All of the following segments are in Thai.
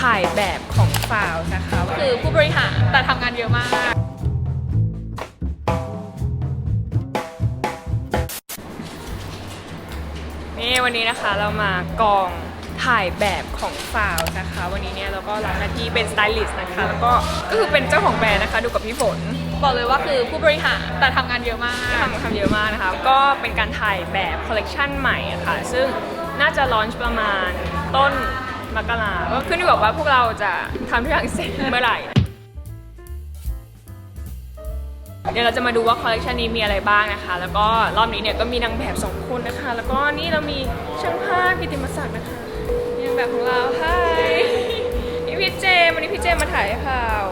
ถ่ายแบบของฟาวนะคะ คือผู้บริหารแต่ทำงานเยอะมาก นี่วันนี้นะคะเรามากองถ่ายแบบของฟาวนะคะ วันนี้เนี่ยเราก็รับหน้าที่เป็นสไตลิสต์นะคะ แล้วก็ก็คือเป็นเจ้าของแบรนด์นะคะ ดูกับพี่ฝน บอกเลยว่าคือผู้บริหารแต่ทำงานเยอะมากทำทำเยอะมากนะคะ ก็เป็นการถ่ายแบบคอลเลกชันใหม่อะค่ะซึ่งน่าจะลอนช์ประมาณต้น มกราก็ขึ้นอยู่กับว่าพวกเราจะทำทุกอย่างเสร็จเมื่อไหร่ เดี๋ยวเราจะมาดูว่าคอลเลกชันนี้มีอะไรบ้างนะคะ แล้วก็รอบนี้เนี่ยก็มีนางแบบสองคนนะคะ แล้วก็นี่เรามีช่างภาพกิติมศักดิ์นะคะนี่นางแบบของเราไฮนี่พี่เจมส์วันนี้พี่เจมส์มาถ่ายให้พาว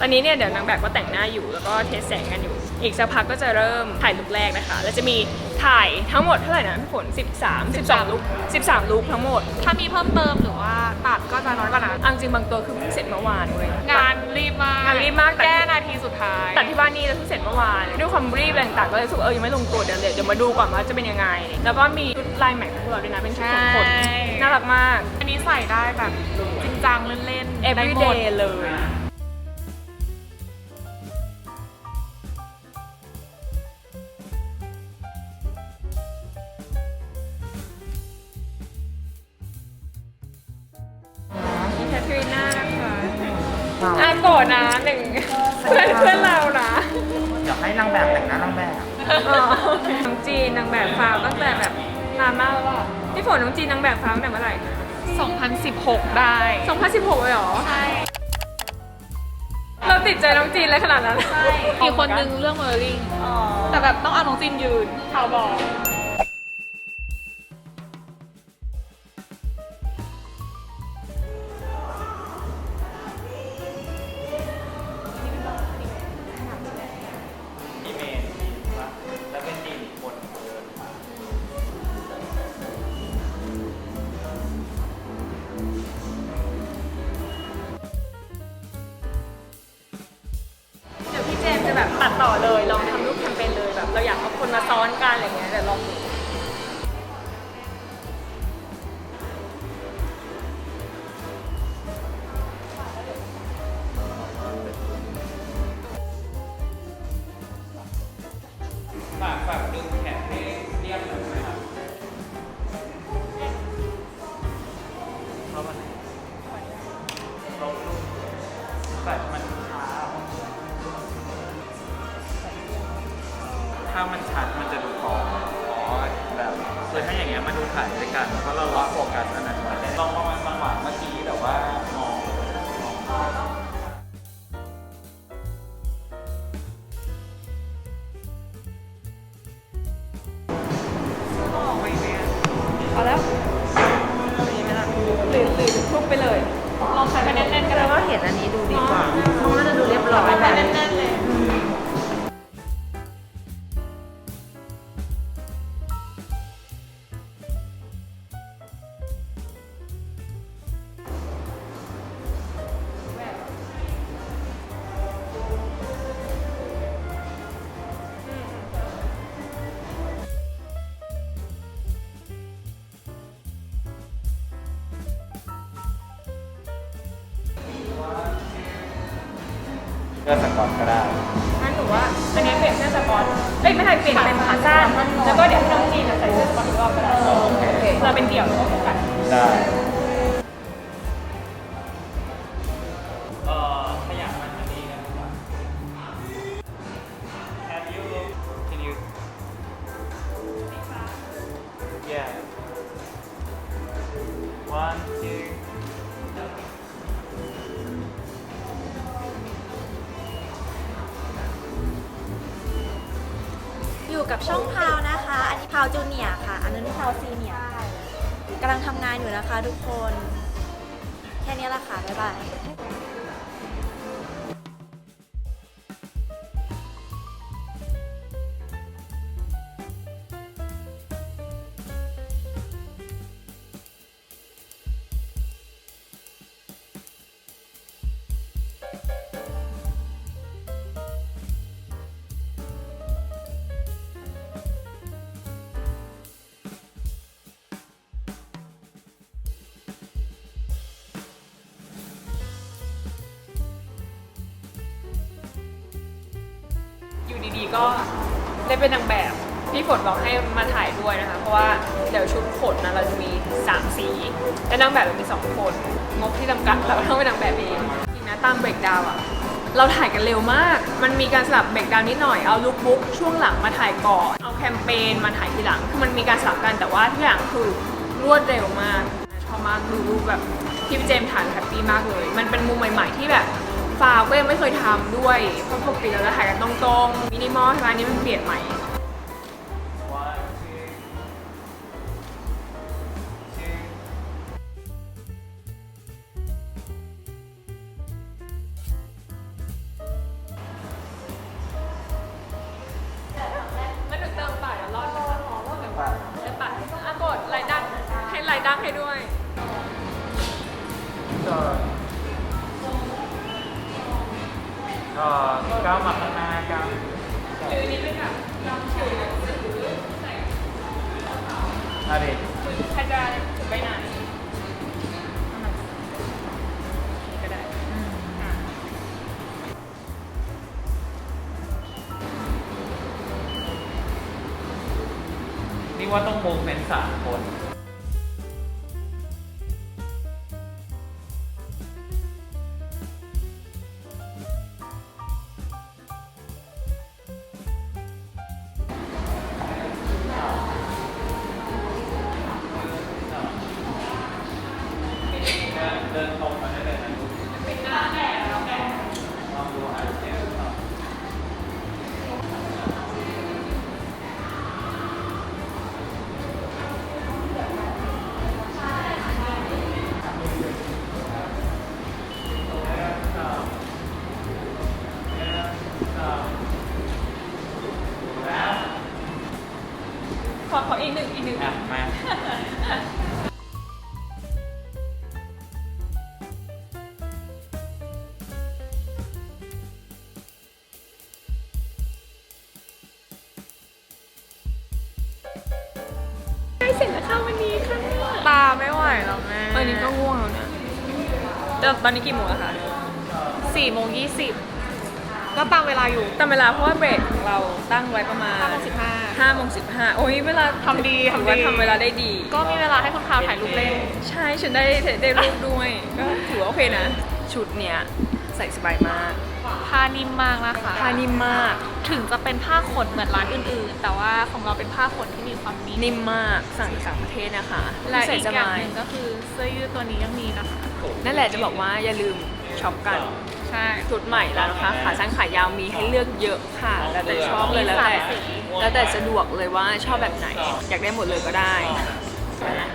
ตอนนี้เนี่ยเดี๋ยวนางแบบก็แต่งหน้าอยู่แล้วก็เทสแสงกันอยู่ อีกสักพักก็จะเริ่มถ่ายลุคแรกนะคะ แล้วจะมีถ่ายทั้งหมดเท่าไหร่นะพี่ฝน13 12ลุค13 ลุคทั้งหมด ถ้ามีเพิ่มเติมหรือว่าตัดก็จะน้อยกว่านั้นเอาจริงบางตัวคือเพิ่งเสร็จเมื่อวานเว้ยงานรีบมากงานรีบมากแต่แก้นาทีสุดท้ายแต่ที่บ้านนี่เราเพิ่งเสร็จเมื่อวานด้วยความรีบอะไรต่างๆก็เลยรู้สึกว่าเออยังไม่ลงตัวเดี๋ยวเดี๋ยวมาดูก่อนว่าจะเป็นยังไง แล้วก็มีชุดลายแม็กของพวกเราด้วยนะเป็นชุดขนขนน่ารักมาก อันนี้ใส่ได้แบบจริงจังเล่นๆได้หมด everyday เลย พี่แคทรีน่านะคะอะโกรธนะหนึ่งเพื่อนเพื่อนเรานะอยากให้นางแบบแต่งหน้านางแบบอ๋อน้องจีนนางแบบฟาวตั้งแต่แบบนานมากแล้วอะพี่ฝนน้องจีนนางแบบฟาวตั้งแต่เมื่อไหร่ 2016 ได้ 2016เลยเหรอ ใช่ เราติดใจน้องจีนเลยขนาดนั้นใช่อีกคนนึงเรื่องเมอร์ลิงอ๋อแต่แบบต้องเอาน้องจินยืนเขาบอก มาซ้อนกันอะไรเงี้ยเดี๋ยวลองดู ถ่ายด้วยกันเพราะเราล็อกโฟกัสอันนั้นไว้ลองประมาณจังหวะเมื่อกี้แต่ว่ามองมองพอแล้วมีไหมล่ะหรือหรือทุบไปเลย ลองใส่ไปแน่นๆก็ได้ว่าเห็นอันนี้ดูดีกว่าเพราะว่าจะดูเรียบร้อยใส่แบ เลือกสกอตก็ได้งั้นหนูว่าอันนี้เปลี่ยนเสื้อสปอร์ตเอ้ยไม่ใช่เปลี่ยนเป็นขาสั้นแล้วก็เดี๋ยวให้น้องจีนใส่เสื้อสปอร์ตอีกรอบก็ได้เราเป็นเดี่ยวแล้วก็คู่กันได้เอ่อขยับมันอันนี้กันดีกว่า Can you Can you Yeah One two กับช่องพาวนะคะ อันนี้พาวจูเนียค่ะ อันนั้นพาวซีเนียกำลังทำงานอยู่นะคะทุกคน แค่นี้ละค่ะ บ๊ายบาย ดีๆ ก็ได้เป็นนางแบบ พี่ฝนบอกให้มาถ่ายด้วยนะคะ เพราะว่าเดี๋ยวชุดขนนะเราจะมี 3 สี และนางแบบเรามี 2 คน งบที่จำกัดเราต้องเป็นนางแบบเองจริงนะตามเบรกดาวอะเราถ่ายกันเร็วมาก มันมีการสลับเบรกดาวน์นิดหน่อย เอาลุคบุ๊กช่วงหลังมาถ่ายก่อน เอาแคมเปญมาถ่ายทีหลัง คือมันมีการสลับกันแต่ว่าทุกอย่างคือรวดเร็วมาก ชอบมากดูรูปแบบที่พี่เจมส์ถ่ายแฮปปี้มากเลย มันเป็นมุมใหม่ ๆ ที่แบบ ฟาวก็ยังไม่เคยทำด้วย เพราะปกติเราจะถ่ายกันตรงๆ มินิมอลใช่ไหมอันนี้มันเปลี่ยนใหม่ One, two, two. งั้นหนูเติมปากเดี๋ยวรอดนะคะเติมปากเติมปากอะกดไลน์ดังให้ไลน์ดังให้ด้วย ก็ก้าวมาข้างหน้าก้าวหรือนี้เป็นแบบลองถือหนังสือใส่อะไรใครจะถือไปไหนก็ได้อะนี่ว่าต้องโมเมนต์สามคน ขอขออีกหนึ่งอีกหนึ่งอะมาใกล้เสร็จแล้วค่ะวันนี้ค่ะตาไม่ไหวแล้วแม่เออนี่ก็ง่วงแล้วนะเดี๋ยวตอนนี้กี่โมงแล้วคะสี่โมงยี่สิบก็ตามเวลาอยู่ตามเวลาเพราะว่าเบรกของเราตั้งไว้ประมาณห้าโมงสิบห้า ห้าโมงสิบห้าโอ้ยเวลาทำดีถือว่าทำดีทำเวลาได้ดี ก็มีเวลาให้คนข่าวถ่ายรูปเล่น ใช่ฉันได้ได้รูปด้วยก็ถือว่าโอเคนะ ชุดเนี้ยใส่สบายมากผ้านิ่มมากนะคะผ้านิ่มมาก ถึงจะเป็นผ้าขนเหมือนร้านอื่นๆ แต่ว่าของเราเป็นผ้าขนที่มีความนิ่มนิ่มมากสั่งจากต่างประเทศนะคะและใส่อีกสอย่างบายหนึ่งก็คือเสื้อยืดตัวนี้ยังมีนะคะ นั่นแหละจะบอกว่าอย่าลืมช็อปกันใช่ ชุดใหม่แล้วนะคะขาสั้นขายาวมีให้เลือกเยอะค่ะแล้วแต่ชอบเลยแล้วแต่ มีสามสี แล้วแต่สะดวกเลยว่าชอบแบบไหน อยากได้หมดเลยก็ได้นะ